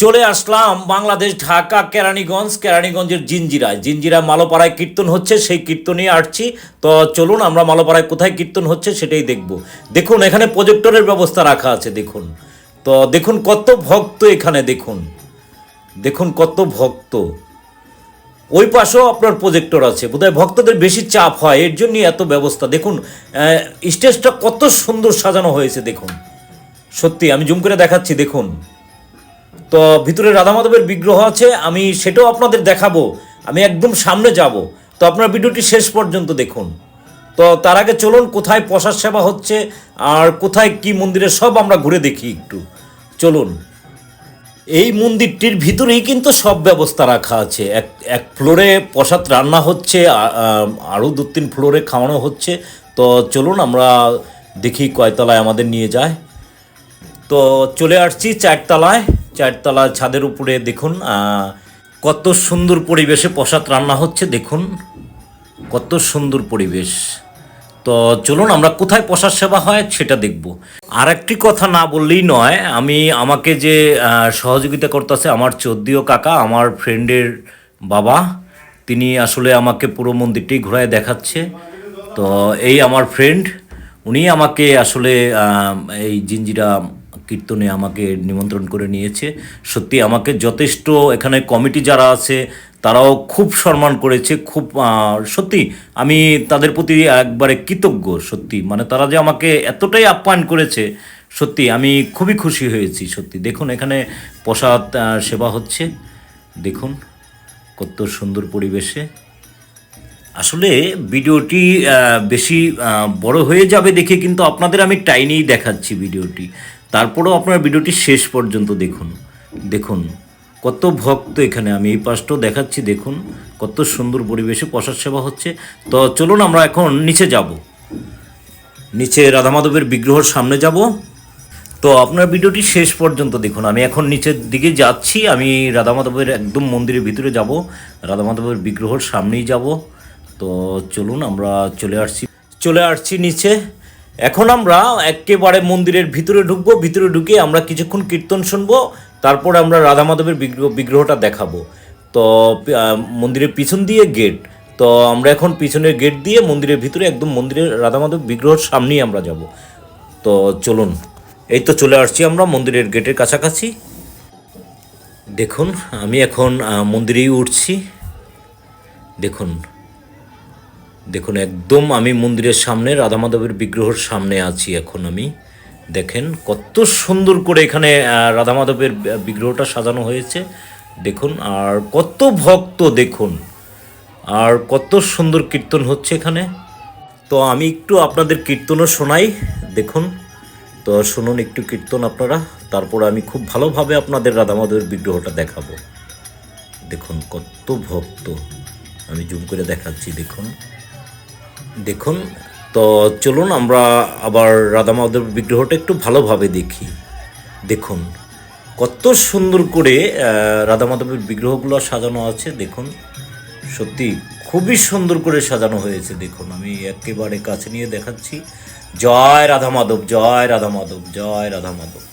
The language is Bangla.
চলে আসলাম বাংলাদেশ, ঢাকা, কেরানীগঞ্জ, কেরানীগঞ্জের জিঞ্জিরায় জিঞ্জিরা মালোপাড়ায় কীর্তন হচ্ছে, সেই কীর্তনই আসছি তো চলুন আমরা মালোপাড়ায় কোথায় কীর্তন হচ্ছে সেটাই দেখব। দেখুন, এখানে প্রজেক্টরের ব্যবস্থা রাখা আছে, দেখুন। তো দেখুন কত ভক্ত এখানে, দেখুন। দেখুন কত ভক্ত। ওই পাশেও আপনার প্রজেক্টর আছে। বোধহয় ভক্তদের বেশি চাপ হয়, এর জন্যই এত ব্যবস্থা। দেখুন স্টেজটা কত সুন্দর সাজানো হয়েছে, দেখুন। সত্যি, আমি জুম করে দেখাচ্ছি, দেখুন। তো ভিতরে রাধা মাধবের বিগ্রহ আছে, আমি সেটাও আপনাদের দেখাবো। আমি একদম সামনে যাব। তো আপনার ভিডিওটি শেষ পর্যন্ত দেখুন। তো তার আগে চলুন, কোথায় প্রসাদ সেবা হচ্ছে আর কোথায় কি মন্দিরে সব আমরা ঘুরে দেখি একটু। চলুন। এই মন্দিরটির ভিতরেই কিন্তু সব ব্যবস্থা রাখা আছে। এক এক ফ্লোরে প্রসাদ রান্না হচ্ছে আরও দু তিন ফ্লোরে খাওয়ানো হচ্ছে। তো চলুন, আমরা দেখি কয়তলায় আমাদের নিয়ে যায়। তো চলে আসছি চারতলায়। চারতলা ছাদের উপরে দেখুন কত সুন্দর পরিবেশে প্রসাদ রান্না হচ্ছে, দেখুন, কত সুন্দর পরিবেশ। তো চলুন, আমরা কোথায় প্রসাদ সেবা হয় সেটা দেখব। আর একটি কথা না বললেই নয়, আমি আমাকে যে সহযোগিতা করতেছে আমার চোদ্দীয় কাকা, আমার ফ্রেন্ডের বাবা, তিনি আসলে আমাকে পুরো মন্দিরটি ঘোরায় দেখাচ্ছে। তো এই আমার ফ্রেন্ড, উনি আমাকে আসলে এই জিঞ্জিরা কীর্তনে আমাকে নিমন্ত্রণ করে নিয়েছে। সত্যি আমাকে যথেষ্ট এখানে কমিটি যারা আছে, তারাও খুব সম্মান করেছে, খুব সত্যি আমি তাদের প্রতি একবারে কৃতজ্ঞ, সত্যি। মানে তারা যে আমাকে এতটাই আপ্যায়ন করেছে, সত্যি আমি খুবই খুশি হয়েছি, সত্যি। দেখুন, এখানে প্রসাদ সেবা হচ্ছে। দেখুন, কত সুন্দর পরিবেশে। আসলে ভিডিওটি বেশি বড় হয়ে যাবে দেখে কিন্তু আপনাদের আমি টাইনেই দেখাচ্ছি ভিডিওটি। তারপরেও আপনার ভিডিওটি শেষ পর্যন্ত দেখুন। দেখুন, কত ভক্ত এখানে। আমি এই পাশটাও দেখাচ্ছি, দেখুন, কত সুন্দর পরিবেশে প্রসাদ সেবা হচ্ছে। তো চলুন আমরা এখন নিচে যাব। নিচে রাধা মাধবের বিগ্রহর সামনে যাব। তো আপনার ভিডিওটি শেষ পর্যন্ত দেখুন। আমি এখন নিচের দিকে যাচ্ছি। আমি রাধা মাধবের একদম মন্দিরের ভিতরে যাব। রাধা মাধবের বিগ্রহর সামনেই যাব। তো চলুন আমরা চলে আসছি। চলে আসছি নিচে। এখন আমরা একেবারে মন্দিরের ভিতরে ঢুকবো, ভিতরে ঢুকে আমরা কিছুক্ষণ কীর্তন শুনব, তারপরে আমরা রাধা মাধবের বিগ্রহ, বিগ্রহটা দেখাবো। তো মন্দিরের পিছন দিয়ে গেট তো আমরা এখন পিছনের গেট দিয়ে মন্দিরের ভিতরে একদম মন্দিরের রাধা মাধব বিগ্রহর সামনেই আমরা যাব। তো চলুন, এই তো চলে আসছি আমরা মন্দিরের গেটের কাছাকাছি। দেখুন, আমি এখন মন্দিরেই উঠছি। দেখুন দেখুন, একদম আমি মন্দিরের সামনে রাধা মাধবের বিগ্রহের সামনে আছি এখন আমি। দেখেন, কত সুন্দর করে এখানে রাধা মাধবের বিগ্রহটা সাজানো হয়েছে। দেখুন, আর কত ভক্ত, দেখুন। আর কত সুন্দর কীর্তন হচ্ছে এখানে। তো আমি একটু আপনাদের কীর্তনও শোনাই, দেখুন। তো শুনুন একটু কীর্তন আপনারা, তারপর আমি খুব ভালোভাবে আপনাদের রাধা মাধবের বিগ্রহটা দেখাবো। দেখুন, কত ভক্ত। আমি জুম করে দেখাচ্ছি, দেখুন। দেখুন, তো চলুন আমরা আবার রাধা মাধব বিগ্রহটা একটু ভালোভাবে দেখি। দেখুন, কত সুন্দর করে রাধা মাধবের বিগ্রহগুলো সাজানো আছে, দেখুন। সত্যি খুবই সুন্দর করে সাজানো হয়েছে, দেখুন। আমি একেবারে কাছে নিয়ে দেখাচ্ছি। জয় রাধা মাধব, জয় রাধা মাধব, জয় রাধা মাধব।